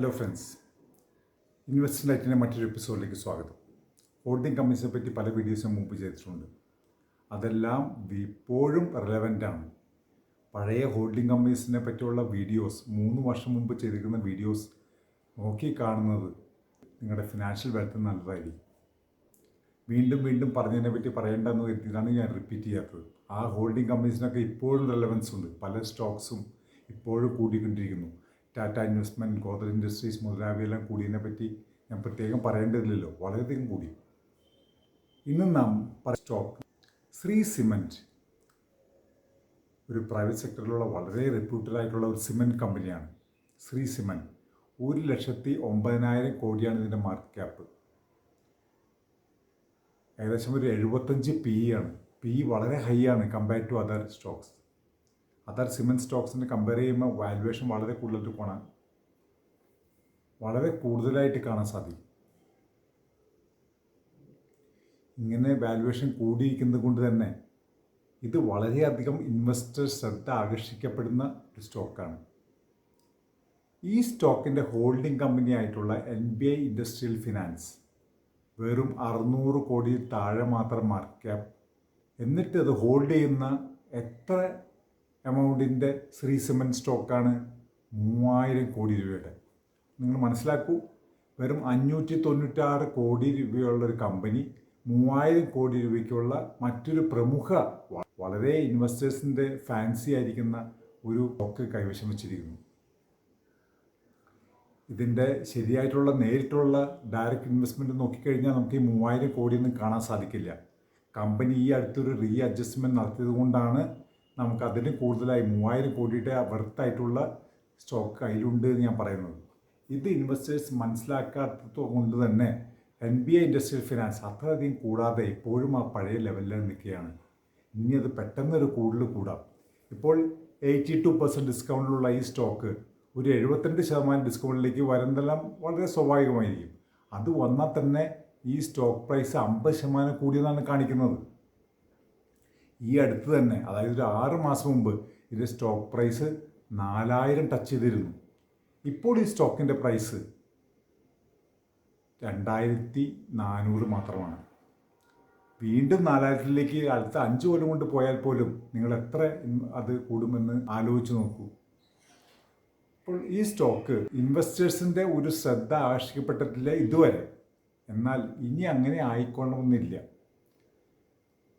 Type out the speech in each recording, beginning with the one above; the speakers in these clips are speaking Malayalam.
ഹലോ ഫ്രണ്ട്സ് ഇൻവെസ്റ്റ് ലൈറ്റിന്റെ മറ്റൊരു എപ്പിസോഡിലേക്ക് സ്വാഗതം. ഹോൾഡിംഗ് കമ്പനീസിനെ പറ്റി പല വീഡിയോസും മുമ്പ് ചെയ്തിട്ടുണ്ട്. അതെല്ലാം ഇപ്പോഴും ആണ്. പഴയ ഹോൾഡിംഗ് കമ്പനീസിനെ പറ്റിയുള്ള വീഡിയോസ് മൂന്ന് വർഷം മുമ്പ് ചെയ്തിരിക്കുന്ന വീഡിയോസ് നോക്കി കാണുന്നത് നിങ്ങളുടെ ഫിനാൻഷ്യൽ വെൽത്ത് നല്ലതായിരിക്കും. വീണ്ടും വീണ്ടും പറഞ്ഞതിനെ പറ്റി പറയേണ്ടെന്ന് കരുതിയിട്ടാണ് ഞാൻ റിപ്പീറ്റ് ചെയ്യാത്തത്. ആ ഹോൾഡിംഗ് കമ്പനീസിനൊക്കെ ഇപ്പോഴും റെലവൻസ് ഉണ്ട്. പല സ്റ്റോക്സും ഇപ്പോഴും കൂടിക്കൊണ്ടിരിക്കുന്നു. ടാറ്റ ഇൻവെസ്റ്റ്മെന്റ് ഗോദർ ഇൻഡസ്ട്രീസ് മുതലായവയെല്ലാം കൂടിയതിനെ പറ്റി ഞാൻ പ്രത്യേകം പറയേണ്ടതില്ലല്ലോ. വളരെയധികം കൂടി. ഇന്ന് നാം സ്റ്റോക്ക്. ശ്രീ സിമന്റ് ഒരു പ്രൈവറ്റ് സെക്ടറിലുള്ള വളരെ റെപ്യൂട്ടഡ് ആയിട്ടുള്ള ഒരു സിമന്റ് കമ്പനിയാണ്. ശ്രീ സിമന്റ് ഒരു ലക്ഷത്തി ഒമ്പതിനായിരം കോടിയാണ് ഇതിന്റെ മാർക്കറ്റ് ക്യാപ്പ് ഏകദേശം ഒരു എഴുപത്തഞ്ച് പി ആണ്. പി വളരെ ഹൈ ആണ് compare to other stocks other cement സ്റ്റോക്സിനെ compare ചെയ്യുമ്പോൾ വാല്യുവേഷൻ വളരെ കൂടുതലായിട്ട് കാണാൻ വളരെ കൂടുതലായിട്ട് കാണാൻ സാധിക്കും. ഇങ്ങനെ വാല്യുവേഷൻ കൂടിയിരിക്കുന്നത് കൊണ്ട് തന്നെ ഇത് വളരെയധികം ഇൻവെസ്റ്റേഴ്സ് ശ്രദ്ധ ആകർഷിക്കപ്പെടുന്ന ഒരു സ്റ്റോക്കാണ് ഈ സ്റ്റോക്കിന്റെ ഹോൾഡിംഗ് കമ്പനി ആയിട്ടുള്ള N B I industrial finance വെറും അറുന്നൂറ് കോടി താഴെ മാത്രം മാർക്കറ്റ് എന്നിട്ട് അത് ഹോൾഡ് ചെയ്യുന്ന എത്ര എമൗണ്ടിന്റെ ശ്രീ സിമന്റ് സ്റ്റോക്കാണ് മൂവായിരം കോടി രൂപയുടെ. നിങ്ങൾ മനസ്സിലാക്കൂ വെറും അഞ്ഞൂറ്റി തൊണ്ണൂറ്റാറ് കോടി രൂപയുള്ള ഒരു കമ്പനി മൂവായിരം കോടി രൂപയ്ക്കുള്ള മറ്റൊരു പ്രമുഖ വളരെ ഇൻവെസ്റ്റേഴ്സിന്റെ ഫാൻസി ആയിരിക്കുന്ന ഒരു സ്റ്റോക്ക് കൈവശം വച്ചിരിക്കുന്നു. ഇതിന്റെ ശരിയായിട്ടുള്ള നേരിട്ടുള്ള ഡയറക്റ്റ് ഇൻവെസ്റ്റ്മെന്റ് നോക്കിക്കഴിഞ്ഞാൽ നമുക്ക് ഈ മൂവായിരം കോടിയൊന്നും കാണാൻ സാധിക്കില്ല. കമ്പനി ഈ അടുത്തൊരു റീ അഡ്ജസ്റ്റ്മെന്റ് നടത്തിയത് കൊണ്ടാണ് നമുക്ക് അതിന് കൂടുതലായി മൂവായിരം കോടിയുടെ വെർത്തായിട്ടുള്ള സ്റ്റോക്ക് കയ്യിലുണ്ട് എന്ന് ഞാൻ പറയുന്നത്. ഇത് ഇൻവെസ്റ്റേഴ്സ് മനസ്സിലാക്കാത്തത് കൊണ്ട് തന്നെ N B I industrial finance അത്രയധികം കൂടാതെ ഇപ്പോഴും ആ പഴയ ലെവലിൽ നിൽക്കുകയാണ്. ഇനി അത് പെട്ടെന്നൊരു കൂടുതൽ കൂടാം. ഇപ്പോൾ എയ്റ്റി ടു പെർസെന്റ് ഡിസ്കൗണ്ടിലുള്ള ഈ സ്റ്റോക്ക് ഒരു എഴുപത്തിരണ്ട് ശതമാനം ഡിസ്കൗണ്ടിലേക്ക് വരുന്നതെല്ലാം വളരെ സ്വാഭാവികമായിരിക്കും. അത് വന്നാൽ തന്നെ ഈ സ്റ്റോക്ക് പ്രൈസ് അമ്പത് ശതമാനം കൂടിയെന്നാണ് കാണിക്കുന്നത്. ഈ അടുത്ത് തന്നെ അതായത് ഒരു ആറ് മാസം മുമ്പ് ഇതിന്റെ സ്റ്റോക്ക് പ്രൈസ് നാലായിരം ടച്ച് ചെയ്തിരുന്നു. ഇപ്പോൾ ഈ സ്റ്റോക്കിന്റെ പ്രൈസ് രണ്ടായിരത്തി നാനൂറ് മാത്രമാണ്. വീണ്ടും നാലായിരത്തിലേക്ക് അടുത്ത അഞ്ച് കൊല്ലം കൊണ്ട് പോയാൽ പോലും നിങ്ങൾ എത്ര അത് കൂടുമെന്ന് ആലോചിച്ച് നോക്കൂ. അപ്പോൾ ഈ സ്റ്റോക്ക് ഇൻവെസ്റ്റേഴ്സിന്റെ ഒരു ശ്രദ്ധ ആകർഷിക്കപ്പെട്ടിട്ടില്ല ഇതുവരെ. എന്നാൽ ഇനി അങ്ങനെ ആയിക്കൊള്ളണമെന്നില്ല.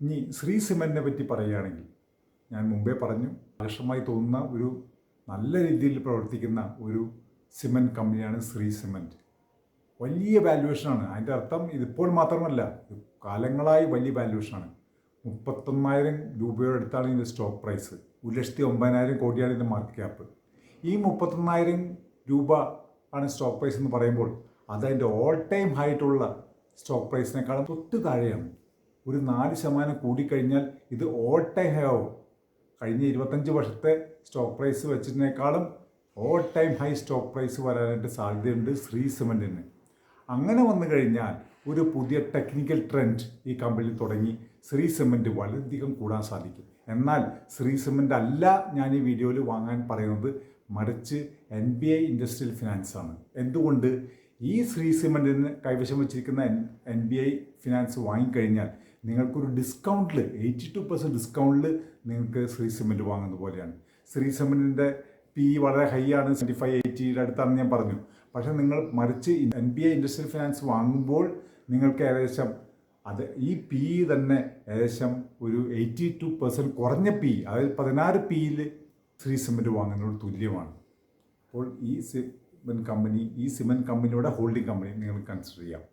ഇനി ശ്രീ സിമന്റിനെ പറ്റി പറയുകയാണെങ്കിൽ ഞാൻ മുമ്പേ പറഞ്ഞു ആകർഷമായി തോന്നുന്ന ഒരു നല്ല രീതിയിൽ പ്രവർത്തിക്കുന്ന ഒരു സിമന്റ് കമ്പനിയാണ് ശ്രീ സിമന്റ് വലിയ വാല്യുവേഷനാണ് അതിന്റെ അർത്ഥം ഇതിപ്പോൾ മാത്രമല്ല കാലങ്ങളായി വലിയ വാല്യുവേഷനാണ് മുപ്പത്തൊന്നായിരം രൂപയുടെ അടുത്താണ് ഇതിന്റെ സ്റ്റോക്ക് പ്രൈസ് ഒരു ലക്ഷത്തി ഒമ്പതിനായിരം കോടിയാണ് ഇതിന്റെ മാർക്കറ്റ് ക്യാപ്പ് ഈ മുപ്പത്തൊന്നായിരം രൂപ ആണ് സ്റ്റോക്ക് പ്രൈസ് എന്ന് പറയുമ്പോൾ അത് ഓൾ ടൈം ഹൈറ്റുള്ള സ്റ്റോക്ക് പ്രൈസിനേക്കാളും തൊട്ട് താഴെയാണ്. ഒരു നാല് ശതമാനം കൂടിക്കഴിഞ്ഞാൽ ഇത് ഓൾ ടൈം ഹൈ ആവും. കഴിഞ്ഞ ഇരുപത്തഞ്ച് വർഷത്തെ stock price വെച്ചതിനേക്കാളും all time high stock price വരാനായിട്ട് സാധ്യതയുണ്ട് ശ്രീ സിമന്റിന് അങ്ങനെ വന്നു കഴിഞ്ഞാൽ ഒരു പുതിയ ടെക്നിക്കൽ ട്രെൻഡ് ഈ കമ്പനി തുടങ്ങി ശ്രീ സിമന്റ് വളരെയധികം കൂടാൻ സാധിക്കും. എന്നാൽ ശ്രീ സിമന്റ് അല്ല ഞാൻ ഈ വീഡിയോയിൽ വാങ്ങാൻ പറയുന്നത് മറിച്ച് N B I industrial finance ആണ്. എന്തുകൊണ്ട്? ഈ ശ്രീ സിമന്റിന് കൈവശം വെച്ചിരിക്കുന്ന N N B I finance വാങ്ങിക്കഴിഞ്ഞാൽ നിങ്ങൾക്കൊരു ഡിസ്കൗണ്ടിൽ എയ്റ്റി ടു പെർസെന്റ് ഡിസ്കൗണ്ടിൽ നിങ്ങൾക്ക് ശ്രീ സിമെന്റ് വാങ്ങുന്ന പോലെയാണ്. ശ്രീ സിമെന്റിന്റെ പി വളരെ ഹൈ ആണ് സെവന്റി ഫൈവ് എയ്റ്റിയുടെ അടുത്താണ് ഞാൻ പറഞ്ഞു. പക്ഷേ നിങ്ങൾ മറിച്ച് N B I industrial finance വാങ്ങുമ്പോൾ നിങ്ങൾക്ക് ഏകദേശം അത് ഈ പി തന്നെ ഏകദേശം ഒരു എയ്റ്റി ടു പെർസെന്റ് കുറഞ്ഞ പി അതായത് പതിനാറ് പിയിൽ ശ്രീ സിമെന്റ് വാങ്ങുന്നതിനോട് തുല്യമാണ്. അപ്പോൾ ഈ സിമെന്റ് കമ്പനി ഈ സിമെന്റ് കമ്പനിയുടെ ഹോൾഡിംഗ് കമ്പനി നിങ്ങൾ കൺസിഡർ ചെയ്യാം.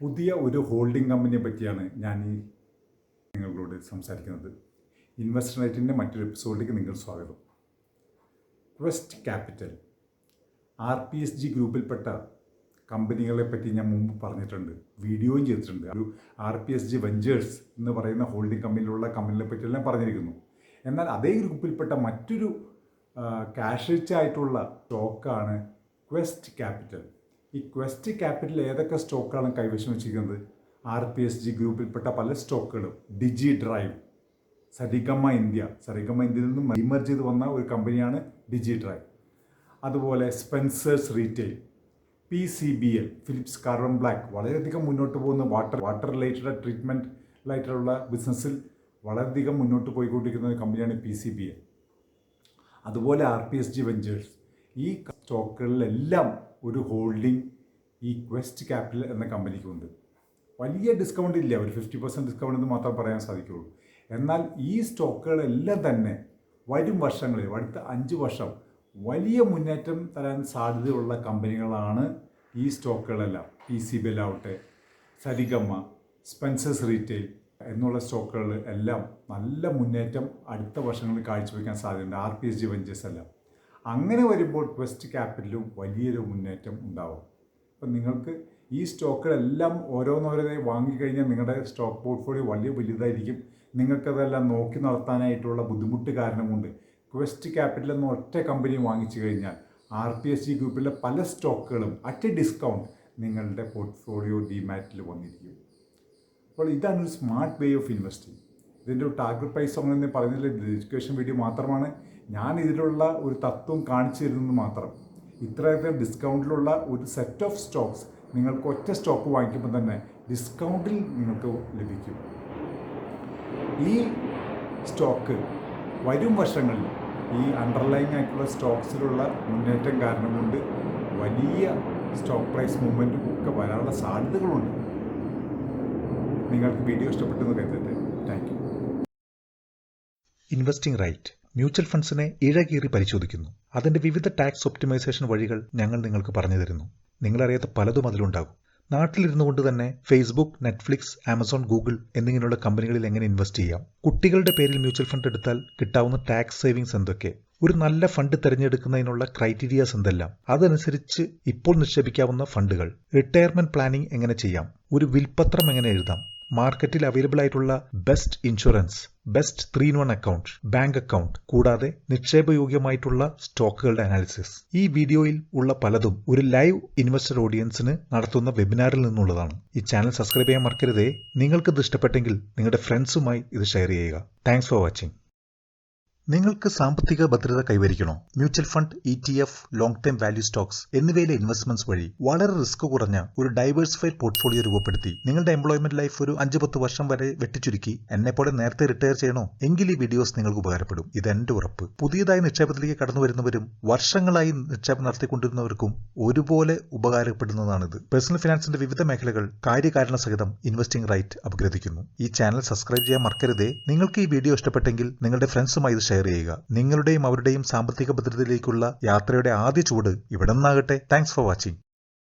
പുതിയ ഒരു ഹോൾഡിംഗ് കമ്പനിയെ പറ്റിയാണ് ഞാൻ ഈ നിങ്ങളോട് സംസാരിക്കുന്നത്. ഇൻവെസ്റ്റർ നൈറ്റിന്റെ മറ്റൊരു എപ്പിസോഡിലേക്ക് നിങ്ങൾ സ്വാഗതം. Quest Capital R P S G ഗ്രൂപ്പിൽപ്പെട്ട കമ്പനികളെ പറ്റി ഞാൻ മുമ്പ് പറഞ്ഞിട്ടുണ്ട് വീഡിയോയും ചെയ്തിട്ടുണ്ട്. ഒരു R P S G Ventures എന്ന് പറയുന്ന ഹോൾഡിംഗ് കമ്പനിയിലുള്ള കമ്പനികളെ പറ്റിയെല്ലാം പറഞ്ഞിരിക്കുന്നു. എന്നാൽ അതേ ഗ്രൂപ്പിൽപ്പെട്ട മറ്റൊരു ക്യാഷ് റിച്ച് ആയിട്ടുള്ള സ്റ്റോക്കാണ് ക്വസ്റ്റ് ക്യാപിറ്റൽ ഈ ക്വസ്റ്റ് ക്യാപിറ്റൽ ഏതൊക്കെ സ്റ്റോക്കാണ് കൈവശം വെച്ചിരിക്കുന്നത്? ആർ പി എസ് ജി ഗ്രൂപ്പിൽപ്പെട്ട പല സ്റ്റോക്കുകളും. ഡിജി ഡ്രൈവ് സരിഗമ്മ ഇന്ത്യ സരിഗമ്മ ഇന്ത്യയിൽ നിന്നും ഇമർജ് ചെയ്ത് വന്ന ഒരു കമ്പനിയാണ് ഡിജി ഡ്രൈവ് അതുപോലെ Spencer's retail P C B L Phillips carbon black വളരെയധികം മുന്നോട്ട് പോകുന്ന വാട്ടർ വാട്ടർ റിലേറ്റഡ് ട്രീറ്റ്മെന്റ് റിലേറ്റഡുള്ള ബിസിനസ്സിൽ വളരെയധികം മുന്നോട്ട് പോയിക്കൊണ്ടിരിക്കുന്ന ഒരു കമ്പനിയാണ് പി സി ബി എൽ അതുപോലെ R P S G Ventures ഈ സ്റ്റോക്കുകളിലെല്ലാം ഒരു ഹോൾഡിംഗ് ഈ ക്വസ്റ്റ് ക്യാപിറ്റൽ എന്ന കമ്പനിക്കുണ്ട്. വലിയ ഡിസ്കൗണ്ട് ഇല്ല. ഒരു ഫിഫ്റ്റി പെർസെന്റ് ഡിസ്കൗണ്ട് എന്ന് മാത്രം പറയാൻ സാധിക്കുള്ളൂ. എന്നാൽ ഈ സ്റ്റോക്കുകളെല്ലാം തന്നെ വരും വർഷങ്ങളിൽ അടുത്ത അഞ്ച് വർഷം വലിയ മുന്നേറ്റം തരാൻ സാധ്യതയുള്ള കമ്പനികളാണ് ഈ സ്റ്റോക്കുകളെല്ലാം. പി സി ബി ആവട്ടെ സരിഗമ്മ സ്പെൻസേഴ്സ് റീറ്റെയിൽ എന്നുള്ള സ്റ്റോക്കുകൾ എല്ലാം നല്ല മുന്നേറ്റം അടുത്ത വർഷങ്ങളിൽ കാഴ്ചവെക്കാൻ സാധ്യതയുണ്ട്. R P S G Ventures എല്ലാം. അങ്ങനെ വരുമ്പോൾ ക്വസ്റ്റ് ക്യാപിറ്റലും വലിയൊരു മുന്നേറ്റം ഉണ്ടാവും. അപ്പം നിങ്ങൾക്ക് ഈ സ്റ്റോക്കുകളെല്ലാം ഓരോന്നോരോന്നായി വാങ്ങിക്കഴിഞ്ഞാൽ നിങ്ങളുടെ സ്റ്റോക്ക് പോർട്ട്ഫോളിയോ വലിയ വലുതായിരിക്കും. നിങ്ങൾക്കതെല്ലാം നോക്കി നടത്താനായിട്ടുള്ള ബുദ്ധിമുട്ട് കാരണം കൊണ്ട് ക്വസ്റ്റ് ക്യാപിറ്റൽ എന്ന ഒറ്റ കമ്പനി വാങ്ങിച്ചു കഴിഞ്ഞാൽ ആർ പി എസ് സി ഗ്രൂപ്പിലെ പല സ്റ്റോക്കുകളും അറ്റ് എ ഡിസ്കൗണ്ട് നിങ്ങളുടെ പോർട്ട്ഫോളിയോ ഡിമാറ്റിൽ വന്നിരിക്കും. അപ്പോൾ ഇതാണ് ഒരു സ്മാർട്ട് വേ ഓഫ് ഇൻവെസ്റ്റിംഗ്. ഇതിന്റെ ഒരു ടാർഗറ്റ് പ്രൈസ് അങ്ങനെ പറയുന്നില്ല. എഡ്യൂക്കേഷൻ വീഡിയോ മാത്രമാണ്. ഞാൻ ഇതിലുള്ള ഒരു തത്വം കാണിച്ചു തരുന്നത് മാത്രം. ഇത്രയധികം ഡിസ്കൗണ്ടിലുള്ള ഒരു സെറ്റ് ഓഫ് സ്റ്റോക്സ് നിങ്ങൾക്ക് ഒറ്റ സ്റ്റോക്ക് വാങ്ങിക്കുമ്പോൾ തന്നെ ഡിസ്കൗണ്ടിൽ നിങ്ങൾക്ക് ലഭിക്കും. ഈ സ്റ്റോക്ക് വരും വർഷങ്ങളിൽ ഈ അണ്ടർലൈൻ ആയിട്ടുള്ള സ്റ്റോക്സിലുള്ള മുന്നേറ്റം കാരണം കൊണ്ട് വലിയ സ്റ്റോക്ക് പ്രൈസ് മൂവ്മെന്റും ഒക്കെ വരാനുള്ള സാധ്യതകളുണ്ട്. നിങ്ങൾക്ക് വീഡിയോ ഇഷ്ടപ്പെട്ടെന്ന് കരുതട്ടെ. Thank you investing right mutual ഫണ്ട്സിനെ ഇഴകീറി പരിശോധിക്കുന്നു. അതിന്റെ വിവിധ ടാക്സ് ഒപ്റ്റിമൈസേഷൻ വഴികൾ ഞങ്ങൾ നിങ്ങൾക്ക് പറഞ്ഞു തരുന്നു. നിങ്ങളറിയാത്ത പലതും അതിലുണ്ടാകും. നാട്ടിലിരുന്നു കൊണ്ട് തന്നെ ഫേസ്ബുക്ക് നെറ്റ്ഫ്ലിക്സ് ആമസോൺ ഗൂഗിൾ എന്നിങ്ങനെയുള്ള കമ്പനികളിൽ എങ്ങനെ ഇൻവെസ്റ്റ് ചെയ്യാം? കുട്ടികളുടെ പേരിൽ മ്യൂച്വൽ ഫണ്ട് എടുത്താൽ കിട്ടാവുന്ന ടാക്സ് സേവിങ്സ് എന്തൊക്കെ? ഒരു നല്ല ഫണ്ട് തിരഞ്ഞെടുക്കുന്നതിനുള്ള ക്രൈറ്റീരിയാസ് എന്തെല്ലാം? അതനുസരിച്ച് ഇപ്പോൾ നിക്ഷേപിക്കാവുന്ന ഫണ്ടുകൾ. റിട്ടയർമെന്റ് പ്ലാനിംഗ് എങ്ങനെ ചെയ്യാം? ഒരു വിൽപത്രം എങ്ങനെ എഴുതാം? മാർക്കറ്റിൽ അവൈലബിൾ ആയിട്ടുള്ള best insurance best three in one account bank account കൂടാതെ നിക്ഷേപയോഗ്യമായിട്ടുള്ള സ്റ്റോക്കുകളുടെ അനാലിസിസ് ഈ വീഡിയോയിൽ ഉള്ള പലതും ഒരു ലൈവ് ഇൻവെസ്റ്റർ ഓഡിയൻസിന് നടത്തുന്ന വെബിനാറിൽ നിന്നുള്ളതാണ്. ഈ ചാനൽ സബ്സ്ക്രൈബ് ചെയ്യാൻ മറക്കരുതേ. നിങ്ങൾക്ക് ഇത് ഇഷ്ടപ്പെട്ടെങ്കിൽ നിങ്ങളുടെ ഫ്രണ്ട്സുമായി ഇത് ഷെയർ ചെയ്യുക. താങ്ക്സ് ഫോർ വാച്ചിങ് നിങ്ങൾക്ക് സാമ്പത്തിക ഭദ്രത കൈവരിക്കണോ? Mutual fund E T F long time value stocks എന്നിവയിലെ ഇൻവെസ്റ്റ്മെന്റ്സ് വഴി വളരെ റിസ്ക് കുറഞ്ഞ ഒരു ഡൈവേഴ്സിഫൈഡ് പോർട്ട്ഫോളിയോ രൂപപ്പെടുത്തി നിങ്ങളുടെ എംപ്ലോയ്മെന്റ് ലൈഫ് ഒരു അഞ്ച് പത്ത് വർഷം വരെ വെട്ടിച്ചുരുക്കി എന്നെ പോലെ നേരത്തെ റിട്ടയർ ചെയ്യണോ? എങ്കിൽ ഈ വീഡിയോസ് നിങ്ങൾക്ക് ഉപകാരപ്പെടും. ഇത് എന്റെ ഉറപ്പ്. പുതിയതായി നിക്ഷേപത്തിലേക്ക് കടന്നു വരുന്നവരും വർഷങ്ങളായി നിക്ഷേപം നടത്തിക്കൊണ്ടിരുന്നവർക്കും ഒരുപോലെ ഉപകാരപ്പെടുന്നതാണിത്. പേഴ്സണൽ ഫിനാൻസിന്റെ വിവിധ മേഖലകൾ കാര്യകാരണ സഹിതം ഇൻവെസ്റ്റിംഗ് റൈറ്റ് അപഗ്രഥിക്കുന്നു. ഈ ചാനൽ സബ്സ്ക്രൈബ് ചെയ്യാൻ മറക്കരുതേ. നിങ്ങൾക്ക് ഈ വീഡിയോ ഇഷ്ടപ്പെട്ടെങ്കിൽ നിങ്ങളുടെ ഫ്രണ്ട്സുമായി ഇത് ഷെയർ ചെയ്യുക നിങ്ങളുടെയും അവരുടെയും സാമ്പത്തിക ഭദ്രതയിലേക്കുള്ള യാത്രയുടെ ആദ്യ ചുവട് ഇവിടെ നിന്നാകട്ടെ. Thanks for watching